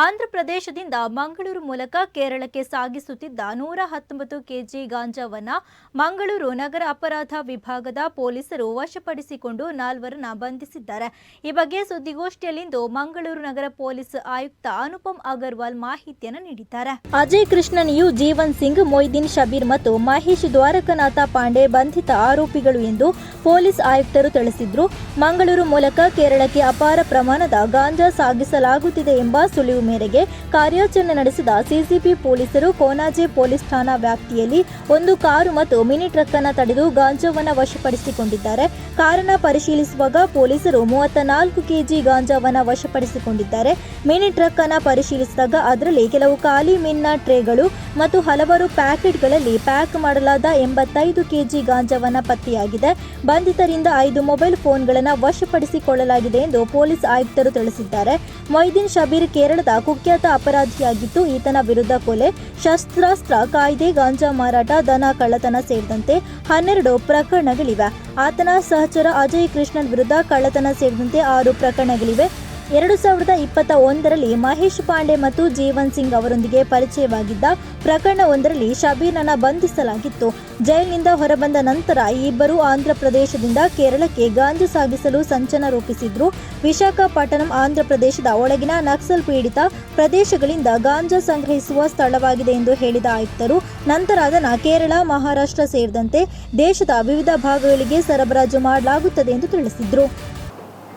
ಆಂಧ್ರ ಪ್ರದೇಶದಿಂದ ಮಂಗಳೂರು ಮೂಲಕ ಕೇರಳಕ್ಕೆ ಸಾಗಿಸುತ್ತಿದ್ದ ನೂರ ಹತ್ತೊಂಬತ್ತು ಕೆಜಿ ಗಾಂಜಾವನ್ನ ಮಂಗಳೂರು ನಗರ ಅಪರಾಧ ವಿಭಾಗದ ಪೊಲೀಸರು ವಶಪಡಿಸಿಕೊಂಡು ನಾಲ್ವರನ್ನ ಬಂಧಿಸಿದ್ದಾರೆ. ಈ ಬಗ್ಗೆ ಸುದ್ದಿಗೋಷ್ಠಿಯಲ್ಲಿಂದು ಮಂಗಳೂರು ನಗರ ಪೊಲೀಸ್ ಆಯುಕ್ತ ಅನುಪಮ್ ಅಗರ್ವಾಲ್ ಮಾಹಿತಿಯನ್ನು ನೀಡಿದ್ದಾರೆ. ಅಜಯ್ ಕೃಷ್ಣನಿಯು ಜೀವನ್ ಸಿಂಗ್, ಮೊಯ್ದೀನ್ ಶಬೀರ್ ಮತ್ತು ಮಹೇಶ್ ದ್ವಾರಕನಾಥ ಪಾಂಡೆ ಬಂಧಿತ ಆರೋಪಿಗಳು ಎಂದು ಪೊಲೀಸ್ ಆಯುಕ್ತರು ತಿಳಿಸಿದ್ರು. ಮಂಗಳೂರು ಮೂಲಕ ಕೇರಳಕ್ಕೆ ಅಪಾರ ಪ್ರಮಾಣದ ಗಾಂಜಾ ಸಾಗಿಸಲಾಗುತ್ತಿದೆ ಎಂಬ ಸುಳಿವು ಮೇರೆಗೆ ಕಾರ್ಯಾಚರಣೆ ನಡೆಸಿದ ಸಿಸಿಬಿ ಪೊಲೀಸರು ಕೋನಾಜೆ ಪೊಲೀಸ್ ಠಾಣಾ ವ್ಯಾಪ್ತಿಯಲ್ಲಿ ಒಂದು ಕಾರು ಮತ್ತು ಮಿನಿ ಟ್ರಕ್ ಅನ್ನು ತಡೆದು ಗಾಂಜಾವನ್ನು ವಶಪಡಿಸಿಕೊಂಡಿದ್ದಾರೆ. ಕಾರಣ ಪರಿಶೀಲಿಸುವಾಗ ಪೊಲೀಸರು ಮೂವತ್ತ ನಾಲ್ಕು ಕೆಜಿ ಗಾಂಜಾವನ್ನು ವಶಪಡಿಸಿಕೊಂಡಿದ್ದಾರೆ. ಮಿನಿ ಟ್ರಕ್ ಅನ್ನು ಪರಿಶೀಲಿಸಿದಾಗ ಅದರಲ್ಲಿ ಕೆಲವು ಖಾಲಿ ಮಿನ್ನ ಟ್ರೇಗಳು ಮತ್ತು ಹಲವಾರು ಪ್ಯಾಕೆಟ್ಗಳಲ್ಲಿ ಪ್ಯಾಕ್ ಮಾಡಲಾದ ಎಂಬತ್ತೈದು ಕೆಜಿ ಗಾಂಜಾವನ್ನು ಪತ್ತೆಯಾಗಿದೆ. ಬಂಧಿತರಿಂದ ಐದು ಮೊಬೈಲ್ ಫೋನ್ಗಳನ್ನು ವಶಪಡಿಸಿಕೊಳ್ಳಲಾಗಿದೆ ಎಂದು ಪೊಲೀಸ್ ಆಯುಕ್ತರು ತಿಳಿಸಿದ್ದಾರೆ. ಮೊಯ್ದೀನ್ ಶಬೀರ್, ಕೇರಳದ ಕುಖ್ಯಾತ ಅಪರಾಧಿಯಾಗಿದ್ದು, ಈತನ ವಿರುದ್ಧ ಕೊಲೆ, ಶಸ್ತ್ರಾಸ್ತ್ರ, ಕಾಯ್ದೆ, ಗಾಂಜಾ ಮಾರಾಟ, ದನ, ಕಳ್ಳತನ ಸೇರಿದಂತೆ ಹನ್ನೆರಡು ಪ್ರಕರಣಗಳಿವೆ. ಆತನ ಸಹಚರ ಅಜಯ್ ಕೃಷ್ಣನ್ ವಿರುದ್ಧ ಕಳ್ಳತನ ಸೇರಿದಂತೆ ಆರು ಪ್ರಕರಣಗಳಿವೆ. ಎರಡು ಸಾವಿರದ ಇಪ್ಪತ್ತ ಒಂದರಲ್ಲಿ ಮಹೇಶ್ ಪಾಂಡೆ ಮತ್ತು ಜೀವನ್ ಸಿಂಗ್ ಅವರೊಂದಿಗೆ ಪರಿಚಯವಾಗಿದ್ದ ಪ್ರಕರಣವೊಂದರಲ್ಲಿ ಶಬೀರನ ಬಂಧಿಸಲಾಗಿತ್ತು. ಜೈಲಿನಿಂದ ಹೊರಬಂದ ನಂತರ ಈ ಇಬ್ಬರು ಆಂಧ್ರ ಪ್ರದೇಶದಿಂದ ಕೇರಳಕ್ಕೆ ಗಾಂಜಾ ಸಾಗಿಸಲು ಸಂಚನ ರೂಪಿಸಿದ್ರು. ವಿಶಾಖಪಟ್ಟಣಂ ಆಂಧ್ರ ಪ್ರದೇಶದ ಒಳಗಿನ ನಕ್ಸಲ್ ಪೀಡಿತ ಪ್ರದೇಶಗಳಿಂದ ಗಾಂಜಾ ಸಂಗ್ರಹಿಸುವ ಸ್ಥಳವಾಗಿದೆ ಎಂದು ಹೇಳಿದ ಆಯುಕ್ತರು, ನಂತರ ಅದನ್ನು ಕೇರಳ, ಮಹಾರಾಷ್ಟ್ರ ಸೇರಿದಂತೆ ದೇಶದ ವಿವಿಧ ಭಾಗಗಳಿಗೆ ಸರಬರಾಜು ಮಾಡಲಾಗುತ್ತದೆ ಎಂದು ತಿಳಿಸಿದ್ರು.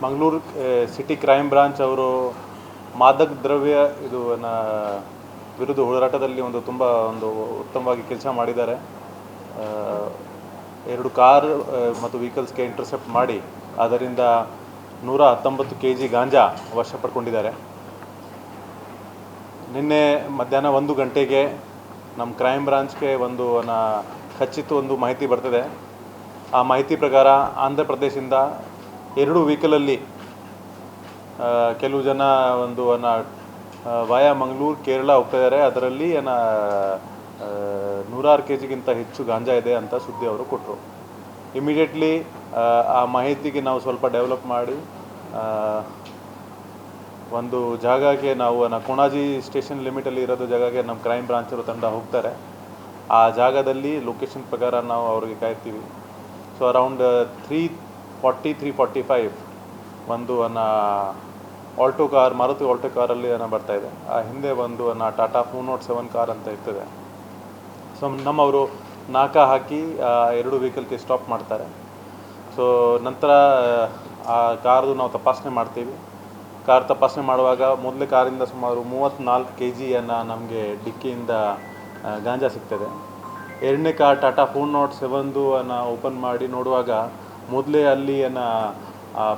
ಮಂಗಳೂರು ಸಿಟಿ ಕ್ರೈಮ್ ಬ್ರಾಂಚ್ ಅವರು ಮಾದಕ ದ್ರವ್ಯ ಇದು ವಿರುದ್ಧ ಹೋರಾಟದಲ್ಲಿ ಒಂದು ತುಂಬ ಒಂದು ಉತ್ತಮವಾಗಿ ಕೆಲಸ ಮಾಡಿದ್ದಾರೆ. ಎರಡು ಕಾರ್ ಮತ್ತು ವೆಹಿಕಲ್ಸ್ಗೆ ಇಂಟರ್ಸೆಪ್ಟ್ ಮಾಡಿ, ಅದರಿಂದ ನೂರ ಹತ್ತೊಂಬತ್ತು ಕೆ ಜಿ ಗಾಂಜಾ ವಶ ಪಡ್ಕೊಂಡಿದ್ದಾರೆ ನಿನ್ನೆ ಮಧ್ಯಾಹ್ನ ಒಂದು ಗಂಟೆಗೆ ನಮ್ಮ ಕ್ರೈಮ್ ಬ್ರಾಂಚ್ಗೆ ಒಂದು ಖಚಿತ ಒಂದು ಮಾಹಿತಿ ಬರ್ತದೆ. ಆ ಮಾಹಿತಿ ಪ್ರಕಾರ ಆಂಧ್ರ ಪ್ರದೇಶದಿಂದ ಎರಡು ವೆಹಿಕಲಲ್ಲಿ ಕೆಲವು ಜನ ಒಂದು ಅನ್ನ ವಾಯಾ ಮಂಗಳೂರು, ಕೇರಳ ಹೋಗ್ತಾ ಇದ್ದಾರೆ ಅದರಲ್ಲಿ ಏನ ನೂರಾರು ಕೆ ಜಿಗಿಂತ ಹೆಚ್ಚು ಗಾಂಜಾ ಇದೆ ಅಂತ ಸುದ್ದಿ ಅವರು ಕೊಟ್ಟರು ಇಮಿಡಿಯೇಟ್ಲಿ ಆ ಮಾಹಿತಿಗೆ ನಾವು ಸ್ವಲ್ಪ ಡೆವಲಪ್ ಮಾಡಿ ಒಂದು ಜಾಗಕ್ಕೆ ನಾವು ಕೊಣಾಜಿ ಸ್ಟೇಷನ್ ಲಿಮಿಟಲ್ಲಿ ಇರೋದು ಜಾಗಕ್ಕೆ ನಮ್ಮ ಕ್ರೈಮ್ ಬ್ರಾಂಚರು ತಂಡ ಹೋಗ್ತಾರೆ. ಆ ಜಾಗದಲ್ಲಿ ಲೊಕೇಶನ್ ಪ್ರಕಾರ ನಾವು ಅವ್ರಿಗೆ ಕಾಯ್ತೀವಿ. So around three forty three forty five ಒಂದು ಅನ್ನ ಆಲ್ಟೋ ಕಾರ್ ಮಾರುತಿ ಆಲ್ಟೋ ಕಾರಲ್ಲಿ ಅನ್ನ ಬರ್ತಾ ಇದೆ. ಆ ಹಿಂದೆ ಒಂದು ಅನ್ನ Tata four not seven car ಅಂತ ಇರ್ತದೆ. ಸೊ ನಮ್ಮವರು ನಾಕ ಹಾಕಿ ಎರಡು ವೆಹಿಕಲ್ಗೆ ಸ್ಟಾಪ್ ಮಾಡ್ತಾರೆ. ಸೊ ನಂತರ, ಆ ಕಾರ್ದು ನಾವು ತಪಾಸಣೆ ಮಾಡ್ತೀವಿ. ಕಾರ್ ತಪಾಸಣೆ ಮಾಡುವಾಗ ಮೊದಲೇ ಕಾರಿಂದ ಸುಮಾರು ಮೂವತ್ತ್ನಾಲ್ಕು ಕೆ ಜಿಯನ್ನು ನಮಗೆ ಡಿಕ್ಕಿಯಿಂದ ಗಾಂಜಾ ಸಿಗ್ತದೆ. ಎರಡನೇ ಕಾರ್ ಟಾಟಾ ಫೋರ್ ನಾಟ್ ಸೆವೆನ್ದು ಅನ್ನು ಓಪನ್ ಮಾಡಿ ನೋಡುವಾಗ ಮೊದಲೇ ಅಲ್ಲಿ ಅನ್ನ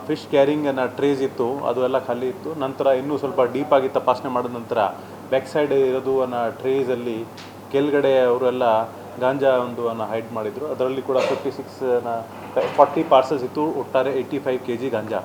ಫಿಶ್ ಕ್ಯಾರಿಂಗ್ ಅನ್ನ ಟ್ರೇಸ್ ಇತ್ತು ಅದು ಎಲ್ಲ ಖಾಲಿ ಇತ್ತು ನಂತರ ಇನ್ನೂ ಸ್ವಲ್ಪ ಡೀಪಾಗಿ ತಪಾಸಣೆ ಮಾಡಿದ ನಂತರ ಬ್ಯಾಕ್ ಸೈಡ್ ಇರೋದು ಅನ್ನೋ ಟ್ರೇಸಲ್ಲಿ ಕೆಳಗಡೆ ಅವರೆಲ್ಲ ಗಾಂಜಾ ಒಂದು ಅನ್ನ ಹೈಡ್ ಮಾಡಿದ್ರು. ಅದರಲ್ಲಿ ಕೂಡ ಫಿಫ್ಟಿ ಸಿಕ್ಸ್ ಫಾರ್ಟಿ ಪಾರ್ಸಲ್ಸ್ ಇತ್ತು. ಒಟ್ಟಾರೆ ಏಯ್ಟಿ ಫೈವ್ ಕೆ ಜಿ ಗಾಂಜಾ.